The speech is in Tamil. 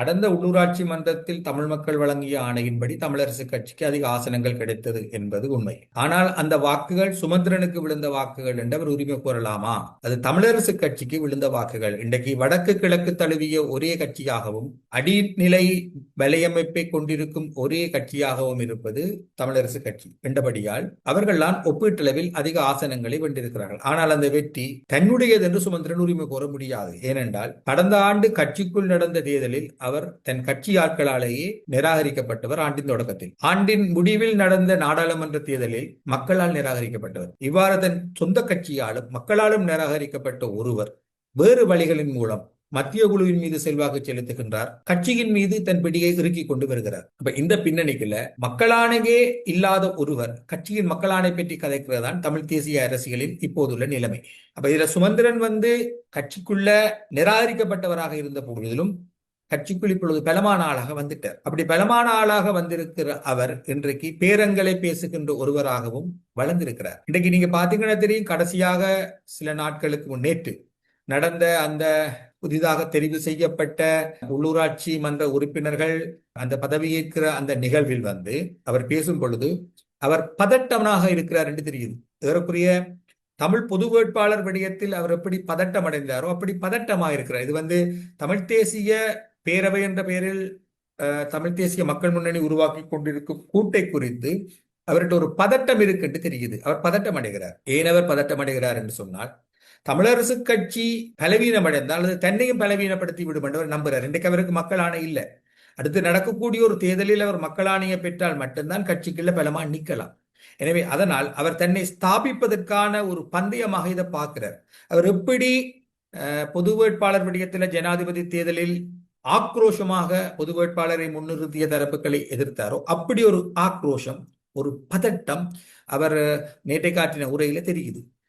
கடந்த உள்ளூராட்சி மன்றத்தில் தமிழ் மக்கள் வழங்கிய ஆணையின்படி தமிழரசு கட்சிக்கு அதிக ஆசனங்கள் கிடைத்தது என்பது உண்மை. ஆனால் அந்த வாக்குகள் சுமந்திரனுக்கு விழுந்த வாக்குகள் என்று அவர் உரிமை கோரலாமா? அது தமிழரசு கட்சிக்கு விழுந்த வாக்குகள். இன்றைக்கு வடக்கு கிழக்கு தழுவிய ஒரே கட்சியாகவும் அடிநிலை வலையமைப்பை கொண்டிருக்கும் ஒரே கட்சியாகவும் இருப்பது தமிழரசு கட்சி. என்றபடியால் அவர்கள்தான் ஒப்பீட்டளவில் அதிக ஆசனங்களை வென்றிருக்கிறார்கள். ஆனால் அந்த வெற்றி தன்னுடையது என்று சுமந்திரன் உரிமை கோர முடியாது. ஏனென்றால் கடந்த ஆண்டு கட்சிக்குள் நடந்த தேர்தலில் அவர் தன் கட்சி ஆட்களாலேயே நிராகரிக்கப்பட்டவர் ஆண்டின் தொடக்கத்தில். ஆண்டின் முடிவில் நடந்த நாடாளுமன்ற தேர்தலில் மக்களால் நிராகரிக்கப்பட்டவர். இவ்வாறு தன் சொந்த கட்சியாலும் மக்களாலும் நிராகரிக்கப்பட்ட ஒருவர் வேறு வழிகளின் மூலம் மத்திய குழுவின் மீது செல்வாக்கு செலுத்துகின்றார். கட்சியின் மீது தன் பிடியை இறுக்கிக் கொண்டு வருகிறார். அப்ப இந்த பின்னணிக்குல மக்களானவே இல்லாத ஒருவர் கட்சியின் மக்களானை பற்றி கதைக்கிறதான் தமிழ் தேசிய அரசியலின் இப்போதுள்ள நிலைமை. அப்ப இதுல சுமந்திரன் வந்து கட்சிக்குள்ள நிராகரிக்கப்பட்டவராக இருந்த பொழுதிலும் கட்சிக்குள் இப்பொழுது பலமான ஆளாக வந்துட்டார். அப்படி பலமான ஆளாக வந்திருக்கிற அவர் இன்றைக்கு பேரங்களை பேசுகின்ற ஒருவராகவும் வளர்ந்திருக்கிறார். இன்றைக்கு நீங்க பாத்தீங்கன்னா தெரியும் கடைசியாக சில நாட்களுக்கு நேற்று நடந்த அந்த புதிதாக தெரிவு செய்யப்பட்ட உள்ளூராட்சி மன்ற உறுப்பினர்கள் அந்த பதவியேற்கிற அந்த நிகழ்வில் வந்து அவர் பேசும் பொழுது அவர் பதட்டவனாக இருக்கிறார் என்று தெரியுது. ஏறக்குரிய தமிழ் பொது வேட்பாளர் விடயத்தில் அவர் எப்படி பதட்டம் அடைந்தாரோ அப்படி பதட்டமாக இருக்கிறார். இது வந்து தமிழ் தேசிய பேரவை என்ற பெயரில் தமிழ் தேசிய மக்கள் முன்னணி உருவாக்கி கொண்டிருக்கும் கூட்டை குறித்து அவர்கிட்ட ஒரு பதட்டம் இருக்கு என்று தெரியுது. அவர் பதட்டம் அடைகிறார். ஏன் அவர் பதட்டம் அடைகிறார் என்று சொன்னால் தமிழரசு கட்சி பலவீனம் அடைந்தால் அது தன்னையும் பலவீனப்படுத்தி விடும் என்று அவர் நம்புகிறார். இன்றைக்கு அவருக்கு மக்கள் ஆணை இல்லை. அடுத்து நடக்கக்கூடிய ஒரு தேர்தலில் அவர் மக்கள் ஆணையை பெற்றால் மட்டும்தான் கட்சிக்குள்ள பலமா நிற்கலாம். எனவே அதனால் அவர் தன்னை ஸ்தாபிப்பதற்கான ஒரு பந்தயமாக இதை பார்க்கிறார். அவர் எப்படி பொது வேட்பாளர் விடயத்தில் ஜனாதிபதி தேர்தலில் ஆக்ரோஷமாக பொது வேட்பாளரை முன்னிறுத்திய தரப்புகளை எதிர்த்தாரோ அப்படி ஒரு ஆக்ரோஷம் ஒரு பதட்டம் அவர் நேற்றை காட்டின உரையில தெரியுது.